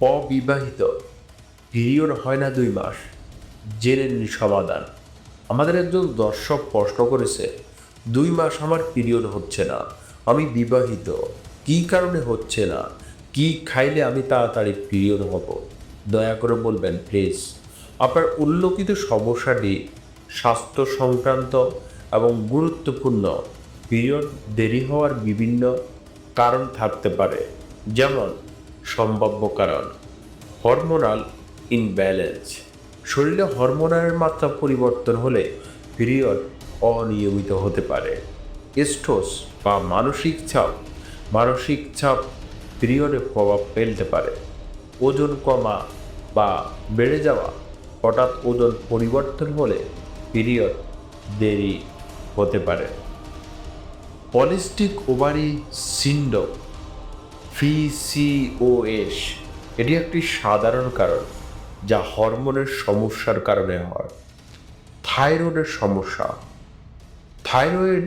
অবিবাহিত। পিরিয়ড হয় না দুই মাস। জেনে নিন সমাধান। আমাদের একজন দর্শক প্রশ্ন করেছে, দুই মাস আমার পিরিয়ড হচ্ছে না, আমি বিবাহিত, কী কারণে হচ্ছে না? কি খাইলে আমি তাড়াতাড়ি পিরিয়ড হব? দয়া করে বলবেন, প্লিজ। আপনার উল্লেখিত সমস্যাটি স্বাস্থ্য সংক্রান্ত এবং গুরুত্বপূর্ণ। পিরিয়ড দেরি হওয়ার বিভিন্ন কারণ থাকতে পারে। যেমন সম্ভাব্য কারণ। হরমোনাল ইনব্যালেন্স শরীরে হরমোনের মাত্রা পরিবর্তন হলে পিরিয়ড অনিয়মিত হতে পারে। স্ট্রোস বা মানসিক চাপ। মানসিক চাপ পিরিয়ডে প্রভাব ফেলতে পারে। ওজন কমা বা বেড়ে যাওয়া। হঠাৎ ওজন পরিবর্তন হলে পিরিয়ড দেরি হতে পারে। পলিস্টিক ওভারি সিন্ড্রোম পিসিওএস এটি একটি সাধারণ কারণ যা হরমোনের সমস্যার কারণে হয়। থাইরয়েডের সমস্যা। থাইরয়েড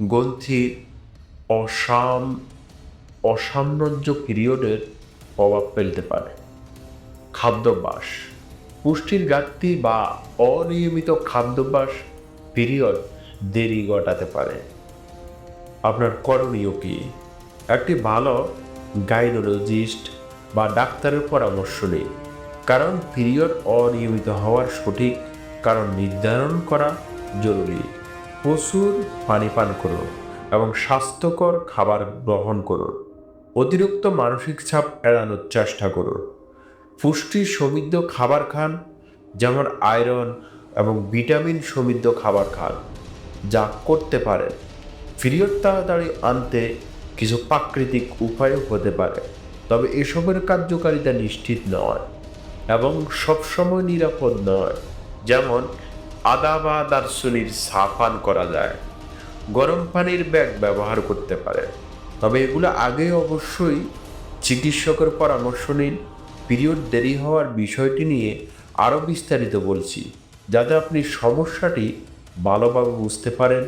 গ্রন্থির অসাম অসাম্রাজ্য পিরিয়ডের প্রভাব ফেলতে পারে। খাদ্যাভ্যাস। পুষ্টির ঘাটতি বা অনিয়মিত খাদ্যাভ্যাস পিরিয়ড দেরি ঘটাতে পারে। আপনার করণীয় কি? একটি ভালো গাইনোলজিস্ট বা ডাক্তারের পরামর্শ নিন কারণ পিরিয়ড অনিয়মিত হওয়ার সঠিক কারণ নির্ধারণ করা জরুরি। প্রচুর পানি পান করুন এবং স্বাস্থ্যকর খাবার গ্রহণ করুন। অতিরিক্ত মানসিক চাপ এড়ানোর চেষ্টা করুন। পুষ্টি সমৃদ্ধ খাবার খান, যেমন আয়রন এবং ভিটামিন সমৃদ্ধ খাবার খান। যা করতে পারেন। পিরিয়ড তাড়াতাড়ি আনতে কিছু প্রাকৃতিক উপায়ও হতে পারে, তবে এসবের কার্যকারিতা নিশ্চিত নয় এবং সবসময় নিরাপদ নয়। যেমন, আদা বা দারচুনির চা পান করা যায়, গরম পানির ব্যাগ ব্যবহার করতে পারে তবে এগুলো আগে অবশ্যই চিকিৎসকের পরামর্শ নিন। পিরিয়ড দেরি হওয়ার বিষয়টি নিয়ে আরও বিস্তারিত বলছি, যাতে আপনি সমস্যাটি ভালোভাবে বুঝতে পারেন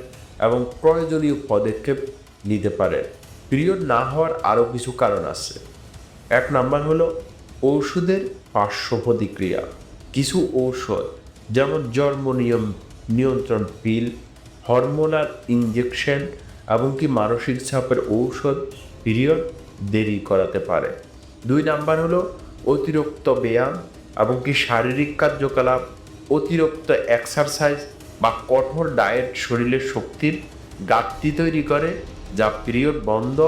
এবং প্রয়োজনীয় পদক্ষেপ নিতে পারেন। পিরিয়ড না হওয়ার আরও কিছু কারণ আছে। এক নাম্বার হলো ঔষধের পার্শ্ব প্রতিক্রিয়া কিছু ঔষধ, যেমন জন্ম নিয়ম, নিয়ন্ত্রণ পিল, হরমোনাল ইঞ্জেকশন এমনকি মানসিক চাপের ঔষধ পিরিয়ড দেরি করাতে পারে। দুই নাম্বার হলো অতিরিক্ত ব্যায়াম এমনকি শারীরিক কার্যকলাপ, অতিরিক্ত এক্সারসাইজ বা কঠোর ডায়েট শরীরের শক্তির ঘাটতি তৈরি করে যা পিরিয়ড বন্ধ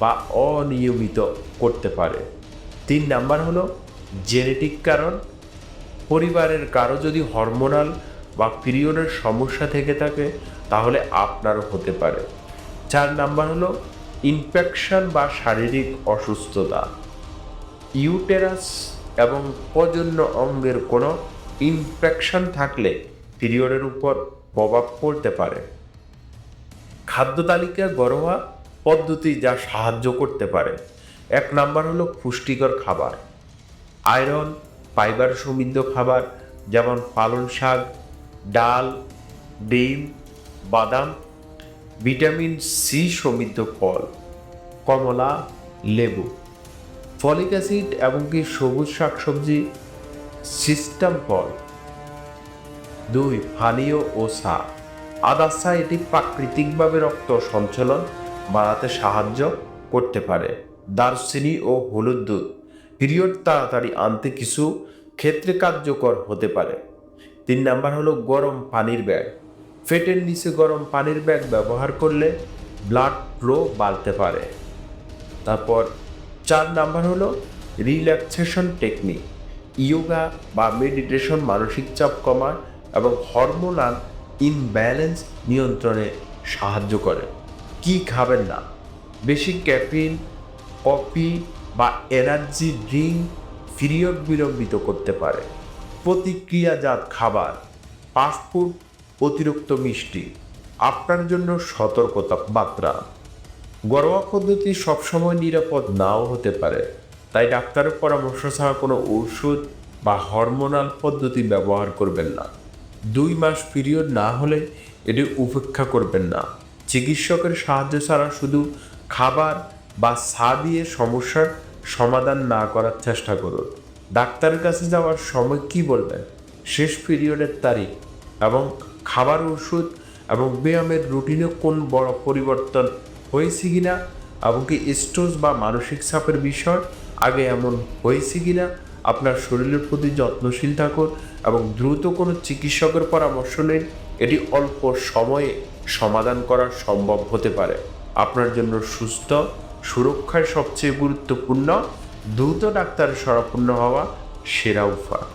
বা অনিয়মিত করতে পারে। তিন নাম্বার হলো জেনেটিক কারণ। পরিবারের কারও যদি হরমোনাল বা পিরিয়ডের সমস্যা থেকে থাকে, তাহলে আপনারও হতে পারে। চার নাম্বার হলো ইনফেকশন বা শারীরিক অসুস্থতা। ইউটেরাস এবং প্রজন্য অঙ্গের কোনো ইনফেকশন থাকলে পিরিয়ডের উপর প্রভাব পড়তে পারে। খাদ্য তালিকা ঘরোয়া পদ্ধতি যা সাহায্য করতে পারে। এক নাম্বার হলো পুষ্টিকর খাবার। আয়রন, ফাইবার সমৃদ্ধ খাবার যেমন পালং শাক, ডাল, ডিম, বাদাম, ভিটামিন সি সমৃদ্ধ ফল, কমলা, লেবু। ফলিক অ্যাসিড এমনকি সবুজ শাকসবজি সিস্টেম ফল। দুই, পানীয় ও চা আদা চা এটি প্রাকৃতিকভাবে রক্ত সঞ্চালন বাড়াতে সাহায্য করতে পারে। দারচিনি ও হলুদ দুধ। পিরিয়ড তাড়াতাড়ি আনতে কিছু ক্ষেত্রে কার্যকর হতে পারে। তিন নাম্বার হলো গরম পানির ব্যাগ। ফেটের নিচে গরম পানির ব্যাগ ব্যবহার করলে ব্লাড ফ্লো বাড়তে পারে। তারপর চার নাম্বার হলো রিল্যাক্সেশন টেকনিক। ইয়োগা বা মেডিটেশন মানসিক চাপ কমায় এবং হরমোনাল ইনব্যালেন্স নিয়ন্ত্রণে সাহায্য করে। কি খাবেন না? বেশি ক্যাফিন, কফি বা এনার্জি ড্রিঙ্ক পিরিয়ড বিলম্বিত করতে পারে। প্রতিক্রিয়াজাত খাবার ফাস্টফুড অতিরিক্ত মিষ্টি, আপনার জন্য সতর্কতা বার্তা। ঘরোয়া পদ্ধতি সবসময় নিরাপদ নাও হতে পারে, তাই ডাক্তারের পরামর্শ ছাড়া কোনো ওষুধ বা হরমোনাল পদ্ধতি ব্যবহার করবেন না। দুই মাস পিরিয়ড না হলে এটি উপেক্ষা করবেন না। চিকিৎসকের সাহায্য ছাড়া শুধু খাবার বা চা দিয়ে সমস্যার সমাধান না করার চেষ্টা করুন। ডাক্তারের কাছে যাওয়ার সময় কি বলবেন? শেষ পিরিয়ডের তারিখ এবং খাবার ওষুধ এবং ব্যায়ামের রুটিনে কোন বড় পরিবর্তন হয়েছে কিনা এবং কি স্ট্রেস বা মানসিক চাপের বিষয় আগে এমন হয়েছে কিনা আপনার শরীরের প্রতি যত্নশীল থাকুন এবং দ্রুত কোনো চিকিৎসকের পরামর্শ নিন। এটি অল্প সময়ে সমাধান করা সম্ভব হতে পারে। আপনার জন্য সুস্থ, সুরক্ষায় সবচেয়ে গুরুত্বপূর্ণ, দ্রুত ডাক্তার সরাপূর্ণ হওয়া সেরা উপায়।